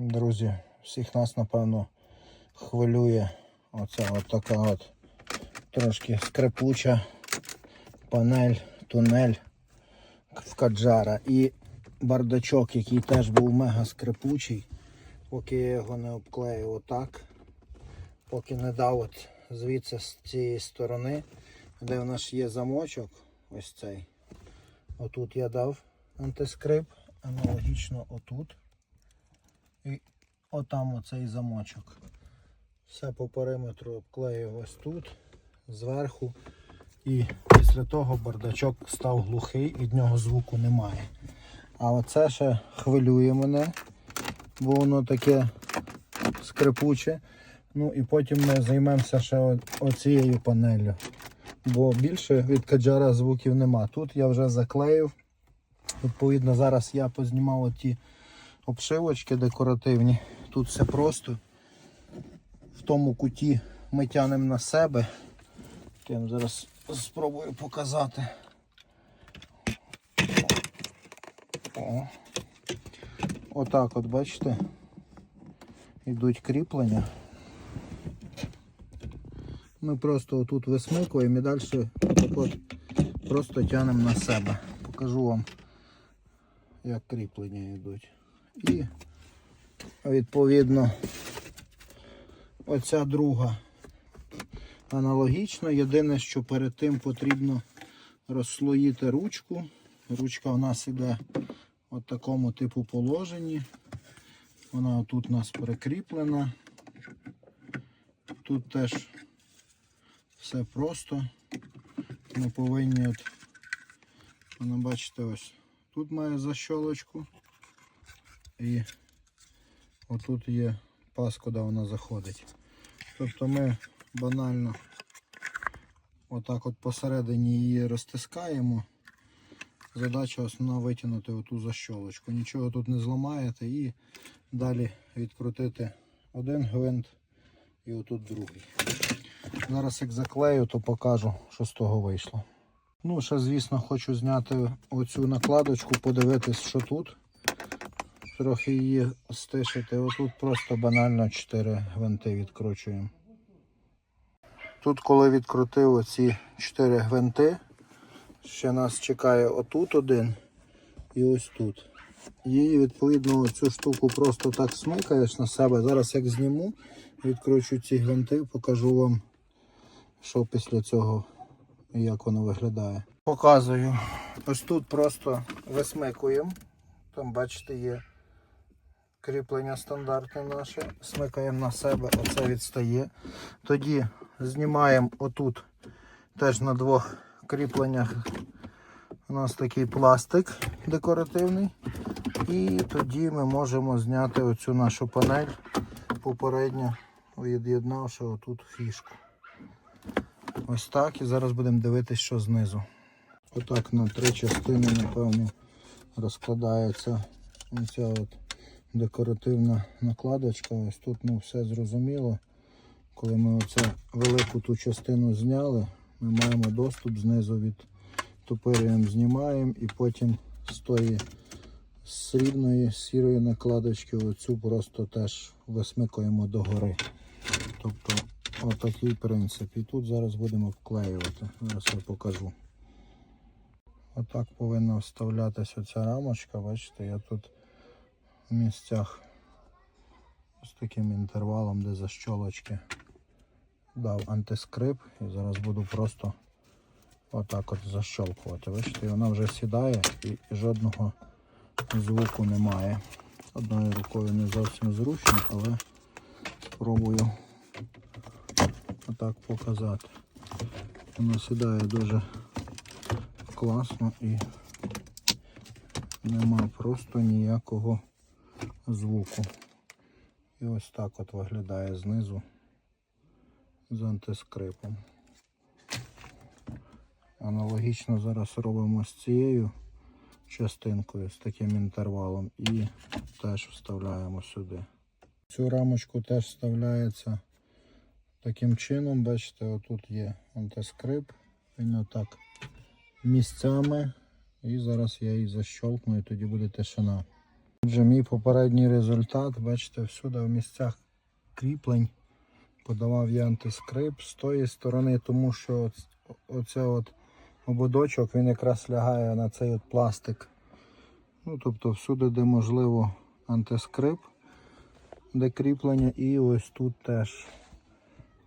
Друзі, всіх нас, напевно, хвилює оця от така от трошки скрипуча панель, тунель в Каджара. І бардачок, який теж був мега скрипучий, поки я його не обклеїв отак, поки не дав от звідси з цієї сторони, де в нас є замочок, ось цей. Отут я дав антискрип, аналогічно отут. І отам оцей замочок. Все по периметру обклеїв ось тут, зверху. І після того бардачок став глухий, від нього звуку немає. А оце ще хвилює мене, бо воно таке скрипуче. Ну і потім ми займемося ще оцією панелью. Бо більше від каджара звуків нема. Тут я вже заклеїв. Відповідно, зараз я познімав оті обшивочки декоративні. Тут все просто. В тому куті ми тянемо на себе. Я зараз спробую показати. О. Отак от, бачите, йдуть кріплення. Ми просто отут висмикуємо і далі от просто тянемо на себе. Покажу вам, як кріплення йдуть. І відповідно оця друга аналогічно. Єдине, що перед тим потрібно розслоїти ручку. Ручка у нас іде в такому типу положенні. Вона тут у нас прикріплена. Тут теж все просто. Ми повинні от, воно бачите, ось тут має защолочку. І отут є пас, куди вона заходить. Тобто ми банально отак от посередині її розтискаємо. Задача основна витягнути оту защолочку. Нічого тут не зламаєте і далі відкрутити один гвинт і отут другий. Зараз як заклею, то покажу, що з того вийшло. Ну, ще, звісно, хочу зняти оцю накладочку, подивитись, що тут. Трохи її стишити. Отут просто банально 4 гвинти відкручуємо. Тут, коли відкрутив оці 4 гвинти, ще нас чекає отут один і ось тут. І відповідно цю штуку просто так смикаєш на себе. Зараз як зніму, відкручу ці гвинти, покажу вам, що після цього як воно виглядає. Показую. Ось тут просто висмикуємо. Там, бачите, є кріплення стандартне наше. Смикаємо на себе, оце відстає. Тоді знімаємо отут теж на двох кріпленнях. У нас такий пластик декоративний. І тоді ми можемо зняти оцю нашу панель попередньо від'єднавши отут фішку. Ось так. І зараз будемо дивитися, що знизу. Отак на три частини, напевно, розкладається оця от декоративна накладочка. Ось тут ну, все зрозуміло. Коли ми оце велику ту частину зняли, ми маємо доступ знизу від тупирюємо, знімаємо і потім з тої срібної сірої накладочки оцю просто теж висмикуємо догори. Тобто отакий принцип. І тут зараз будемо вклеювати. Зараз я покажу. Отак повинна вставлятися оця рамочка. Бачите, я тут місцях з таким інтервалом, де защолочки дав антискрип. І зараз буду просто отак от защолкувати. Бачите, вона вже сідає і жодного звуку немає. Одною рукою не зовсім зручно, але спробую отак показати. Вона сідає дуже класно і нема просто ніякого звуку. І ось так от виглядає знизу з антискрипом. Аналогічно зараз робимо з цією частинкою, з таким інтервалом і теж вставляємо сюди. Цю рамочку теж вставляється таким чином, бачите, отут є антискрип, він отак місцями. І зараз я її защолкну і тоді буде тишина. Отже, мій попередній результат, бачите, всюди в місцях кріплень подавав я антискрип з тої сторони, тому що оц- оце от ободочок він якраз лягає на цей от пластик. Ну, тобто всюди, де можливо антискрип, де кріплення, і ось тут теж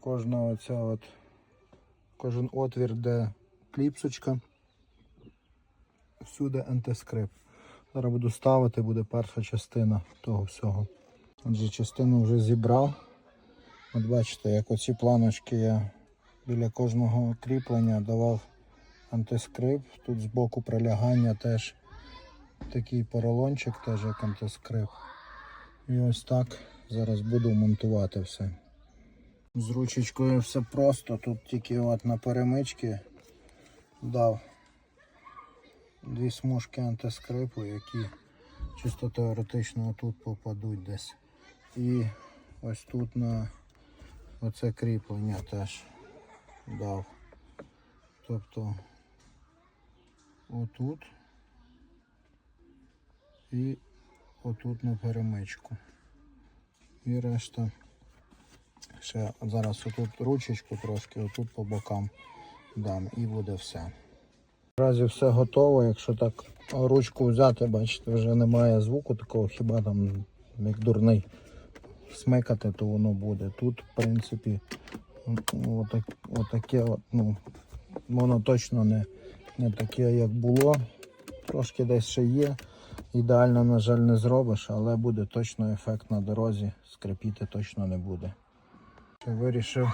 кожна оця от, кожен отвір, де кліпсочка, всюди антискрип. Зараз буду ставити, буде перша частина того всього. Отже, частину вже зібрав. От бачите, як оці планочки я біля кожного кріплення давав антискрип. Тут збоку прилягання теж такий поролончик, теж як антискрип. І ось так зараз буду монтувати все. З ручечкою все просто. Тут тільки от на перемички дав дві смужки антискрипу, які чисто теоретично тут попадуть десь. І ось тут на оце кріплення теж дав. Тобто отут і отут на перемичку. І решта ще зараз отут ручечку трошки, отут по бокам дам і буде все. Наразі все готово, якщо так ручку взяти, бачите, вже немає звуку такого, хіба там як дурний смикати, то воно буде. Тут, в принципі, отак, отаке, от, ну, воно точно не, не таке, як було. Трошки десь ще є. Ідеально, на жаль, не зробиш, але буде точно ефект на дорозі, скрипіти точно не буде. Вирішив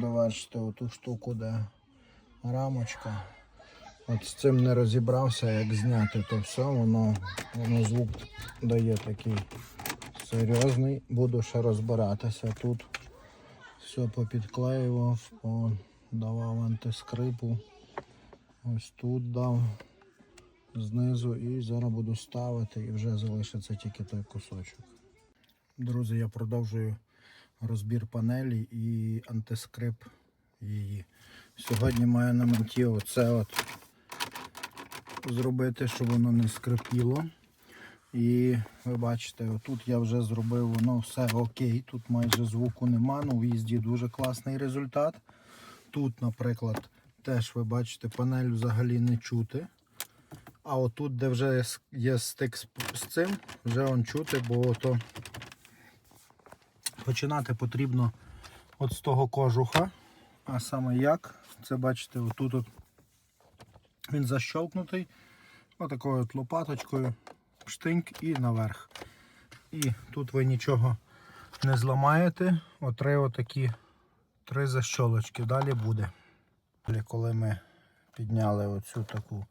довершити оту штуку, де рамочка. От з цим не розібрався, як зняти то все, воно, воно звук дає такий серйозний. Буду ще розбиратися. Тут все попідклеював, давав антискрипу. Ось тут дав знизу і зараз буду ставити і вже залишиться тільки той кусочок. Друзі, я продовжую розбір панелі і антискрип її. Сьогодні маю на меті оце от зробити, щоб воно не скрипіло. І ви бачите, отут я вже зробив воно все окей. Тут майже звуку нема, але у в'їзді дуже класний результат. Тут, наприклад, теж ви бачите, панель взагалі не чути. А отут, де вже є стик з цим, вже он чути, бо то починати потрібно от з того кожуха. А саме як? Це бачите, отут от він защолкнутий. Отакою от лопаточкою, штиньк і наверх. І тут ви нічого не зламаєте. Отри отакі три защолочки. Далі буде. Далі, коли ми підняли оцю таку,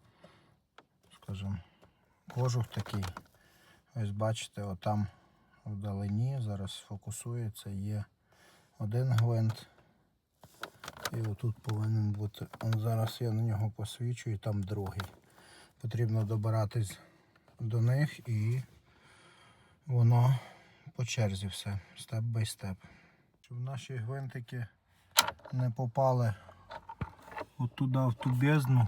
скажімо, кожух такий. Ось бачите, отам вдалині, зараз фокусується, є один гвинт. І отут повинен бути. Он зараз я на нього посвічу і там другий. Потрібно добиратись до них і воно по черзі все, степ бай степ. Щоб наші гвинтики не попали от туди в ту бездну.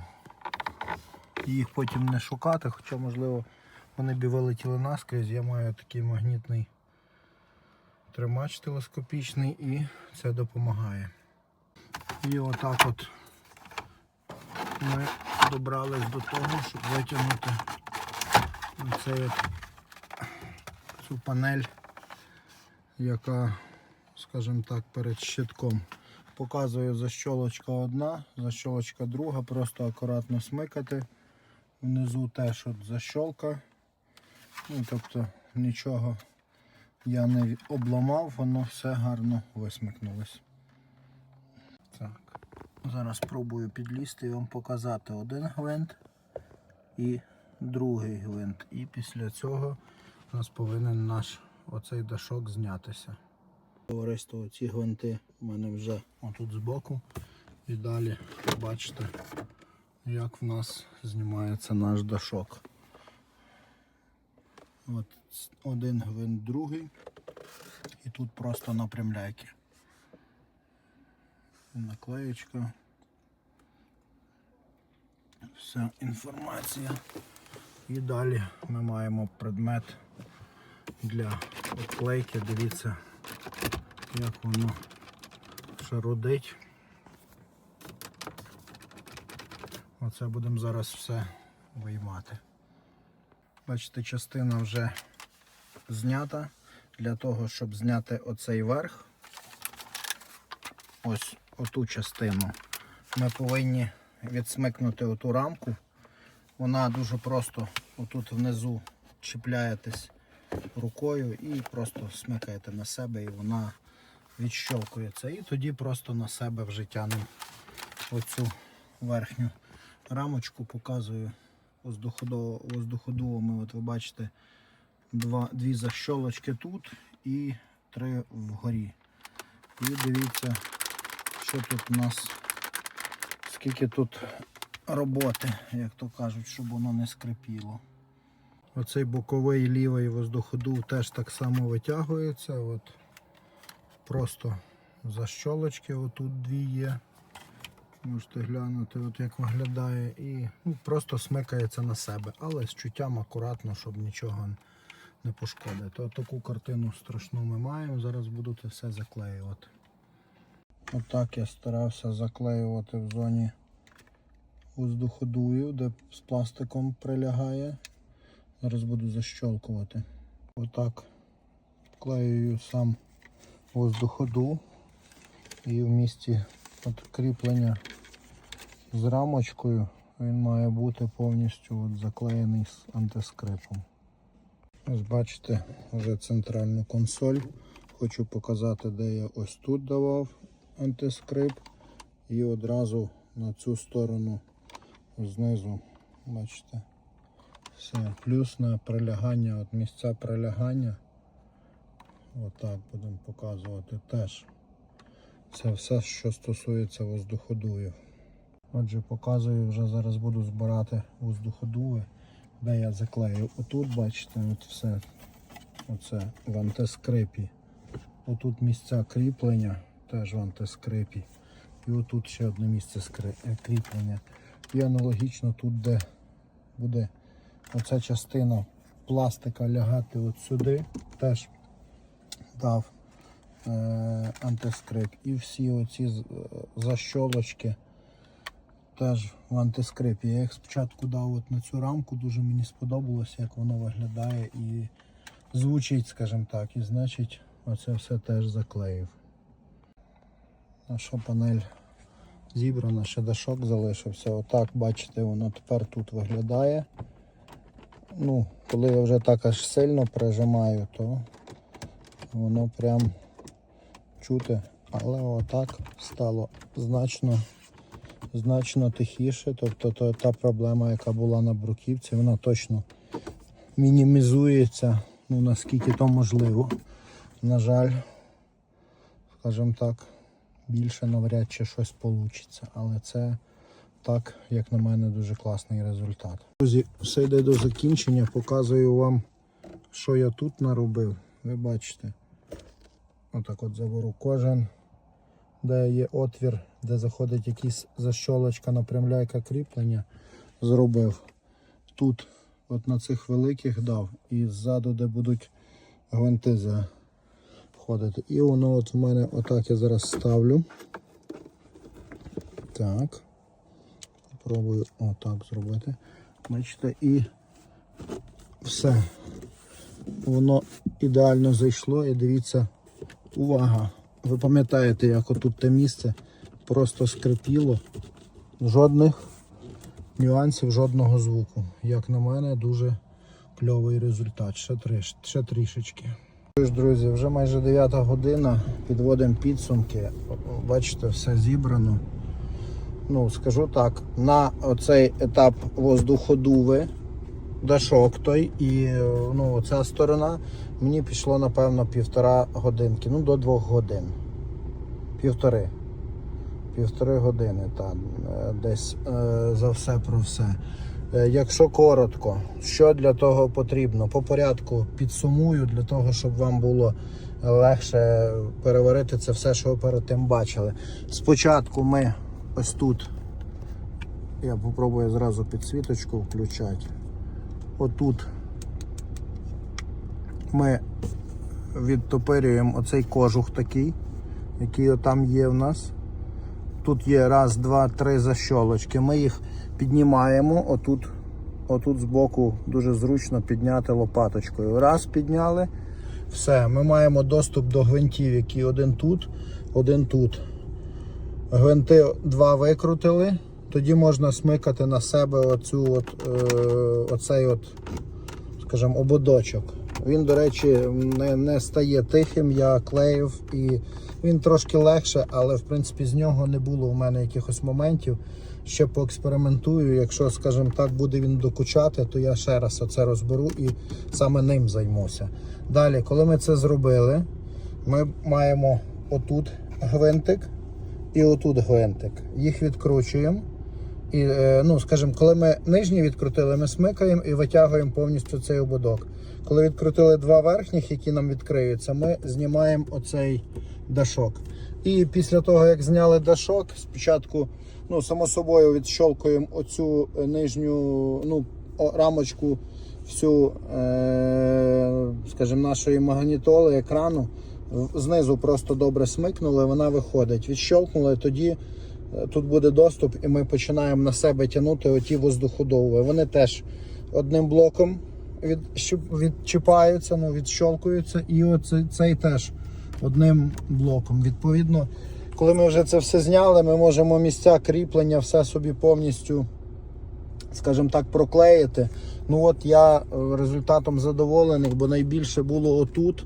І їх потім не шукати, хоча можливо вони б вилетіли наскрізь. Я маю такий магнітний тримач телескопічний і це допомагає. І отак от ми добрались до того, щоб витягнути цей от, цю панель, яка, скажімо так, перед щитком. Показую защолочка одна, защолочка друга, просто акуратно смикати. Внизу теж от защолка. Ну, тобто нічого я не обламав, воно все гарно висмикнулось. Зараз спробую підлізти і вам показати один гвинт і другий гвинт. І після цього у нас повинен наш оцей дашок знятися. Товариство, ці гвинти у мене вже отут збоку. І далі побачите, як в нас знімається наш дашок. От один гвинт, другий. І тут просто напрямляйки наклеєчка. Вся інформація. І далі ми маємо предмет для обклейки. Дивіться, як воно шарудить. Оце будемо зараз все виймати. Бачите, частина вже знята. Для того, щоб зняти оцей верх, ось оту частину, ми повинні відсмикнути оту рамку. Вона дуже просто отут внизу чіпляєтесь рукою і просто смикаєте на себе і вона відщолкується. І тоді просто на себе вже тянемо оцю верхню рамочку, показую воздуходувами. От ви бачите два, дві защолочки тут і три вгорі. І дивіться, що тут у нас, скільки тут роботи, як то кажуть, щоб воно не скрипіло. Оцей боковий лівий воздуходув теж так само витягується. От. Просто защолочки, отут дві є. Можете глянути, от як виглядає, і ну, просто смикається на себе, але з чуттям акуратно, щоб нічого не пошкодити. От таку картину страшну ми маємо. Зараз буду це все заклеювати. Отак я старався заклеювати в зоні воздуходую, де з пластиком прилягає. Зараз буду защолкувати. Отак клею сам воздуходу і в місці от кріплення з рамочкою він має бути повністю от заклеєний з антискрипом. Ось бачите вже центральну консоль. Хочу показати, де я ось тут давав антискрип. І одразу на цю сторону знизу, бачите, все. Плюс на прилягання, от місця прилягання. Отак будемо показувати теж. Це все, що стосується воздуходуїв. Отже, показую, вже зараз буду збирати воздуходуви, де я заклею. Отут, бачите, от все оце в антискрипі. Отут місця кріплення теж в антискрипі. І отут ще одне місце е, кріплення. І аналогічно тут, де буде оця частина пластика лягати от сюди, теж дав е, антискрип. І всі оці е, защолочки теж в антискрипі. Я їх спочатку дав от на цю рамку, дуже мені сподобалося, як воно виглядає і звучить, скажімо так. І значить оце все теж заклеїв. Наша панель зібрана, ще дашок залишився. Отак, бачите, воно тепер тут виглядає. Ну, коли я вже так аж сильно прижимаю, то воно прям чути. Але отак стало значно, значно тихіше. Тобто то, та проблема, яка була на бруківці, вона точно мінімізується, ну наскільки то можливо. На жаль, скажімо так, більше навряд чи щось вийде. Але це так, як на мене, дуже класний результат. Друзі, все йде до закінчення. Показую вам, що я тут наробив. Ви бачите. Отак от заберу кожен, де є отвір, де заходить якась защолочка, напрямляйка кріплення. Зробив. Тут, от на цих великих дав, і ззаду, де будуть гвинти заходити. І воно от в мене отак я зараз ставлю. Так. Пробую отак зробити. Бачите, і все. Воно ідеально зайшло і дивіться, увага! Ви пам'ятаєте, як отут те місце просто скрипіло. Жодних нюансів, жодного звуку. Як на мене, дуже кльовий результат. Ще, триш, ще трішечки. Ж, друзі, вже майже 9 година. Підводимо підсумки. Бачите, все зібрано. Ну, скажу так, на оцей етап воздуходуви дашок той і ну, ця сторона мені пішло напевно півтора годинки, ну до двох годин. Півтори. Півтори години там е, десь е, за все про все. Е, Якщо коротко, що для того потрібно? По порядку підсумую для того, щоб вам було легше переварити це все, що ви перед тим бачили. Спочатку ми ось тут, я попробую зразу підсвіточку включати. Отут ми відтопирюємо оцей кожух такий, який там є в нас. Тут є раз, два, три защолочки. Ми їх піднімаємо отут, отут збоку дуже зручно підняти лопаточкою. Раз підняли, все. Ми маємо доступ до гвинтів, які один тут, один тут. Гвинти два викрутили, тоді можна смикати на себе оцю от, е, оцей от, скажімо, ободочок. Він, до речі, не, не стає тихим, я клеїв і він трошки легше, але в принципі з нього не було у мене якихось моментів. Ще поекспериментую. Якщо, скажімо так, буде він докучати, то я ще раз оце розберу і саме ним займуся. Далі, коли ми це зробили, ми маємо отут гвинтик і отут гвинтик. Їх відкручуємо. І, е, ну, скажімо, коли ми нижній відкрутили, ми смикаємо і витягуємо повністю цей ободок. Коли відкрутили два верхніх, які нам відкриються, ми знімаємо оцей дашок. І після того, як зняли дашок, спочатку, ну, само собою, відщолкуємо оцю нижню ну, рамочку всю, е, скажімо, нашої магнітоли, екрану. Знизу просто добре смикнули, вона виходить. Відщолкнули, тоді Е, Тут буде доступ, і ми починаємо на себе тягнути оті воздуходови. Вони теж одним блоком відщип- відчіпаються, ну, відщолкуються, і оцей, цей теж одним блоком. Відповідно, коли ми вже це все зняли, ми можемо місця кріплення все собі повністю, скажімо так, проклеїти. Ну от я е, результатом задоволений, бо найбільше було отут,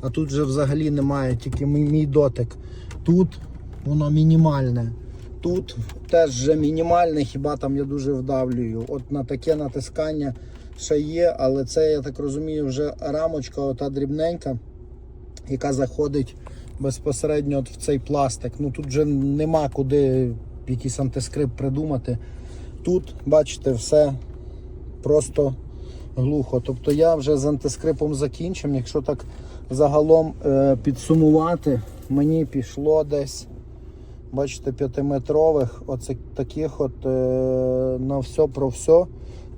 а тут вже взагалі немає, тільки мій дотик. Тут воно мінімальне. Тут теж вже мінімальне, хіба там я дуже вдавлюю. От на таке натискання ще є, але це, я так розумію, вже рамочка, ота дрібненька, яка заходить безпосередньо от в цей пластик. Ну тут вже нема куди якийсь антискрип придумати. Тут, бачите, все просто глухо. Тобто я вже з антискрипом закінчив. Якщо так загалом е, підсумувати, мені пішло десь, бачите, п'ятиметрових, оце таких от е, на все про все.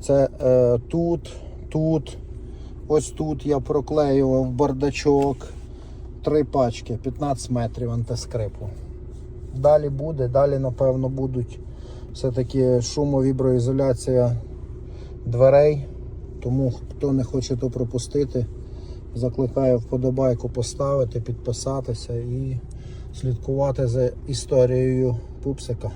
Це е, тут, тут, ось тут я проклеював бардачок. Три пачки, 15 метрів антискрипу. Далі буде, далі, напевно, будуть все-таки шумовіброізоляція дверей. Тому хто не хоче то пропустити, закликаю вподобайку поставити, підписатися і слідкувати за історією пупсика.